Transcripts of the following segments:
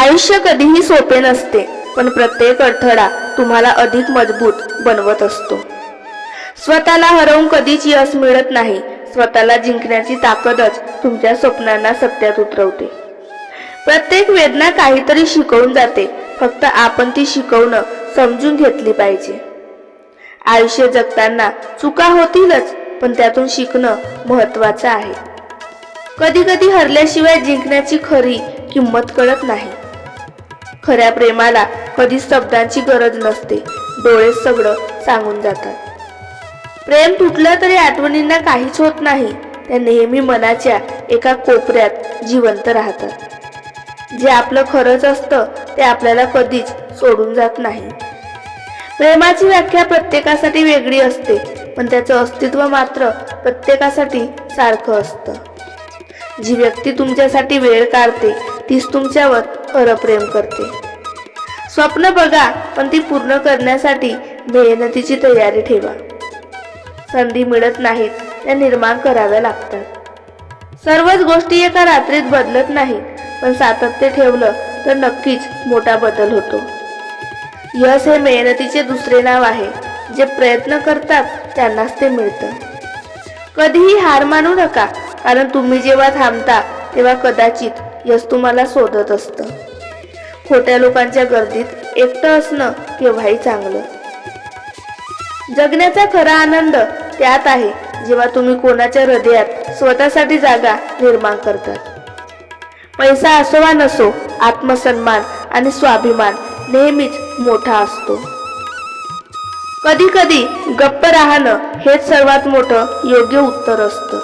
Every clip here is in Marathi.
आयुष्य कधीही सोपे नसते पण प्रत्येक अडथळा तुम्हाला अधिक मजबूत बनवत असतो. स्वतःला हरवून कधीच यश मिळत नाही स्वतःला जिंकण्याची ताकदच तुमच्या स्वप्नांना सत्यात उतरवते. प्रत्येक वेदना काहीतरी शिकवून जाते फक्त आपण ती शिकवणं समजून घेतली पाहिजे. आयुष्य जगताना चुका होतीलच पण त्यातून शिकणं महत्वाचं आहे. कधी कधी हरल्याशिवाय जिंकण्याची खरी किंमत कळत नाही. खऱ्या प्रेमाला कधी शब्दांची गरज नसते. डोळे सगळं सांगून जातात. प्रेम तुटलं तरी आठवणींना काहीच होत नाही. त्या नेहमी मनाच्या एका कोपऱ्यात जिवंत राहतात. जे आपलं खरंच असतं ते आपल्याला कधीच सोडून जात नाही. प्रेमाची व्याख्या प्रत्येकासाठी वेगळी असते पण त्याचं अस्तित्व मात्र प्रत्येकासाठी सारखं असतं. जी व्यक्ती तुमच्यासाठी वेळ काढते तीच तुमच्यावर खरं प्रेम करते. स्वप्न बघा पण ती पूर्ण करण्यासाठी मेहनतीची तयारी ठेवा. संधी मिळत नाहीत त्या निर्माण कराव्या लागतात. सर्वच गोष्टी एका रात्रीत बदलत नाहीत पण सातत्य ठेवलं तर नक्कीच मोठा बदल होतो. यश हे मेहनतीचे दुसरे नाव आहे. जे प्रयत्न करतात त्यांनाच ते मिळतं. कधीही हार मानू नका कारण तुम्ही जेव्हा थांबता तेव्हा कदाचित यश तुम्हाला शोधत असतं. खोट्या लोकांच्या गर्दीत एकटं असणं केव्हाही चांगलं. जगण्याचा खरा आनंद त्यात आहे जेव्हा तुम्ही कोणाच्या हृदयात स्वतःसाठी जागा निर्माण करतात. पैसा असो वा नसो आत्मसन्मान आणि स्वाभिमान नेहमीच मोठा असतो. कधी कधी गप्प राहणं हेच सर्वात मोठं योग्य उत्तर असतं.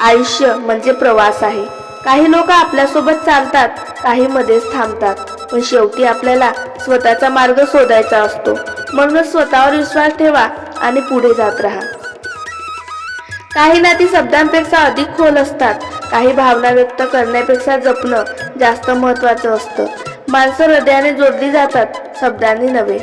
आयुष्य म्हणजे प्रवास आहे. काही लोक आपल्यासोबत चालतात काही मध्येच थांबतात. पण शेवटी आपल्याला स्वतःचा मार्ग शोधायचा असतो. म्हणूनच स्वतःवर विश्वास ठेवा आणि पुढे जात राहा. काही नाती शब्दांपेक्षा अधिक खोल असतात. काही भावना व्यक्त करण्यापेक्षा जपणं जास्त महत्वाचं असतं. माणसं हृदयाने जोडली जातात शब्दांनी नव्हे.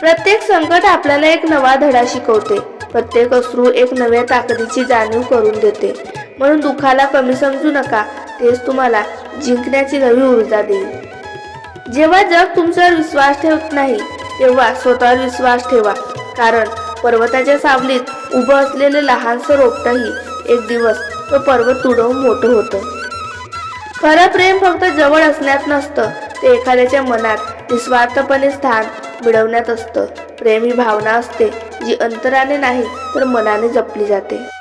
प्रत्येक संकट आपल्याला एक नवा धडा शिकवते. प्रत्येक अश्रू एक नव्या ताकदीची जाणीव करून देते. म्हणून दुःखाला कमी समजू नका तेच तुम्हाला जिंकण्याची नवी ऊर्जा देईल. जेव्हा जग तुमच्यावर विश्वास ठेवत नाही तेव्हा स्वतःवर विश्वास ठेवा. कारण पर्वताच्या सावलीत उभं असलेलं लहानसं रोपटंही एक दिवस तो पर्वत तुडवून मोठं होतं. खरं प्रेम फक्त जवळ असण्यात नसतं ते एखाद्याच्या मनात निस्वार्थपणे स्थान मिळवण्यात असतं. प्रेम ही भावना असते जी अंतराने नाही तर मनाने जपली जाते.